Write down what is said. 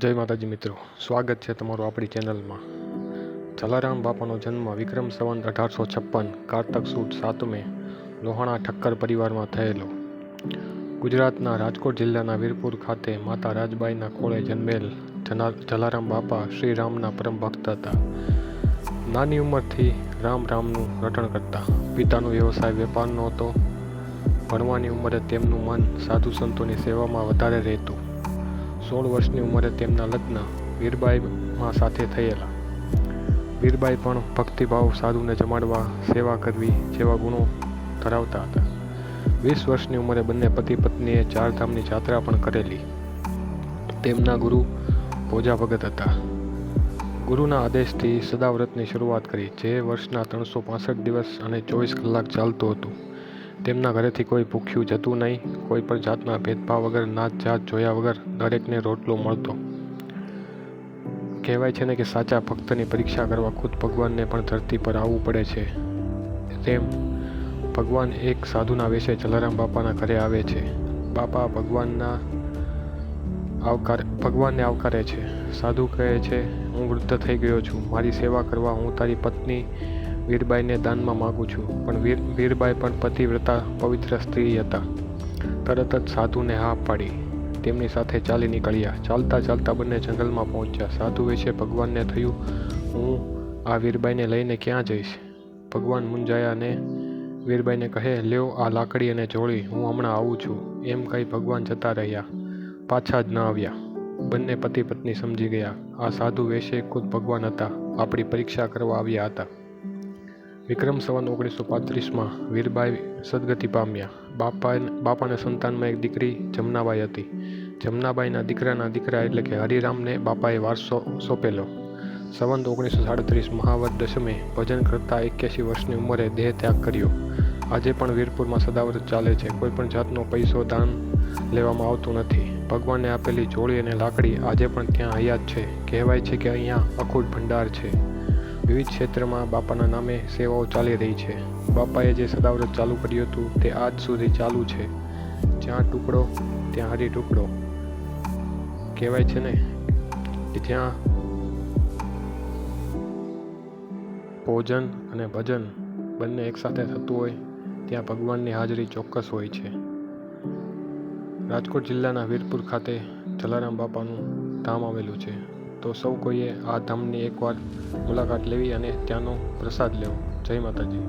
જય માતાજી મિત્રો, સ્વાગત છે તમારું આપણી ચેનલમાં. જલારામ બાપાનો જન્મ વિક્રમ સંવંત અઢારસો છપ્પન, કારતક સુદ સાતમે, લોહાણા ઠક્કર પરિવારમાં થયેલો. ગુજરાતના રાજકોટ જિલ્લાના વીરપુર ખાતે માતા રાજબાઈના ખોળે જન્મેલ જના, જલારામ બાપા શ્રી રામના પરમ ભક્ત હતા. નાની ઉંમરથી રામ રામનું રટણ કરતા. પિતાનો વ્યવસાય વેપારનો હતો ભણવાની ઉંમરે તેમનું મન સાધુ સંતોની સેવામાં વધારે રહેતું. સોળ વર્ષની ઉંમરે તેમના લગ્ન વીરબાઈમાં સાથે થયેલા. વીરબાઈ પણ ભક્તિભાવ સાધુને જમાડવા સેવા કરવી જેવા ગુણો ધરાવતા હતા. વીસ વર્ષની ઉંમરે બંને પતિ પત્નીએ ચારધામની જાત્રા પણ કરેલી. તેમના ગુરુ ભોજા ભગત હતા. ગુરુના આદેશથી સદાવ્રતની શરૂઆત કરી જે વર્ષના ત્રણસો પાસઠ દિવસ અને ચોવીસ કલાક ચાલતું હતું. તેમના ઘરેથી કોઈ ભૂખ્યું જતું નહીં. કોઈ પણ જાતના ભેદભાવ વગર, નાત જાત જોયા વગર દરેકને રોટલો મળતો. કહેવાય છે ને કે સાચા ભક્તની પરીક્ષા કરવા ખુદ ભગવાનને પણ ધરતી પર આવવું પડે છે. તેમ ભગવાન એક સાધુના વેશે જલારામ બાપાના ઘરે આવે છે. બાપા ભગવાનના આવકાર, ભગવાનને આવકારે છે. સાધુ કહે છે, હું વૃદ્ધ થઈ ગયો છું. મારી સેવા કરવા હું તારી પત્ની વીરબાઈને દાનમાં માગું છું, પણ વીર, વીરબાઈ પણ પતિવ્રતા પવિત્ર સ્ત્રી હતા. તરત જ સાધુને હા પાડી. તેમની સાથે ચાલી નીકળ્યા. ચાલતા ચાલતા બંને જંગલમાં પહોંચ્યા. સાધુ વિશે ભગવાનને થયું, હું આ વીરબાઈને લઈને ક્યાં જઈશ? ભગવાન મુંજાયા ને વીરબાઈને કહે, લ્યો આ લાકડી અને જોડી હું હમણાં આવું છું. એમ કહી ભગવાન જતા રહ્યા. પાછા જ ન આવ્યા. બંને પતિ પત્ની સમજી ગયા. આ સાધુ વેશે ખુદ ભગવાન હતા. આપણી પરીક્ષા કરવા આવ્યા હતા. વિક્રમ સંવત ઓગણીસો પાંત્રીસમાં વીરબાઈ સદગતિ પામ્યા. બાપા બાપાના સંતાનમાં એક દીકરી જમનાબાઈ હતી. જમનાબાઈના દીકરાના દીકરા એટલે કે હરિરામને બાપાએ વારસો સોંપેલો. સંવંત ઓગણીસો સાડત્રીસ મહાવત દશમે, ભજન કરતા એક્યાસી વર્ષની ઉંમરે દેહ ત્યાગ કર્યો. આજે પણ વીરપુરમાં સદાવ્રત ચાલે છે. કોઈપણ જાતનો પૈસો, દાન લેવામાં આવતું નથી. ભગવાનને આપેલી જોડી અને લાકડી આજે પણ ત્યાં હયાત છે. કહેવાય છે કે અહીંયા અખૂટ ભંડાર છે. વિવિધ ક્ષેત્રમાં બાપાના નામે સેવાઓ ચાલી રહી છે. બાપાએ જે સદાવ્રત ચાલુ કર્યું હતું તે આજ સુધી ચાલુ છે. જ્યાં ટુકડો, ત્યાં હરી ટુકડો. કહેવાય છે ને કે જ્યાં ભોજન અને ભજન બંને એકસાથે થતું હોય, ત્યાં ભગવાનની હાજરી ચોક્કસ હોય છે. રાજકોટ જિલ્લાના વીરપુર ખાતે જલારામ બાપાનું ધામ આવેલું છે. તો સૌ કોઈએ આ ધામની એકવાર મુલાકાત લેવી અને ત્યાંનો પ્રસાદ લેવો. જય માતાજી.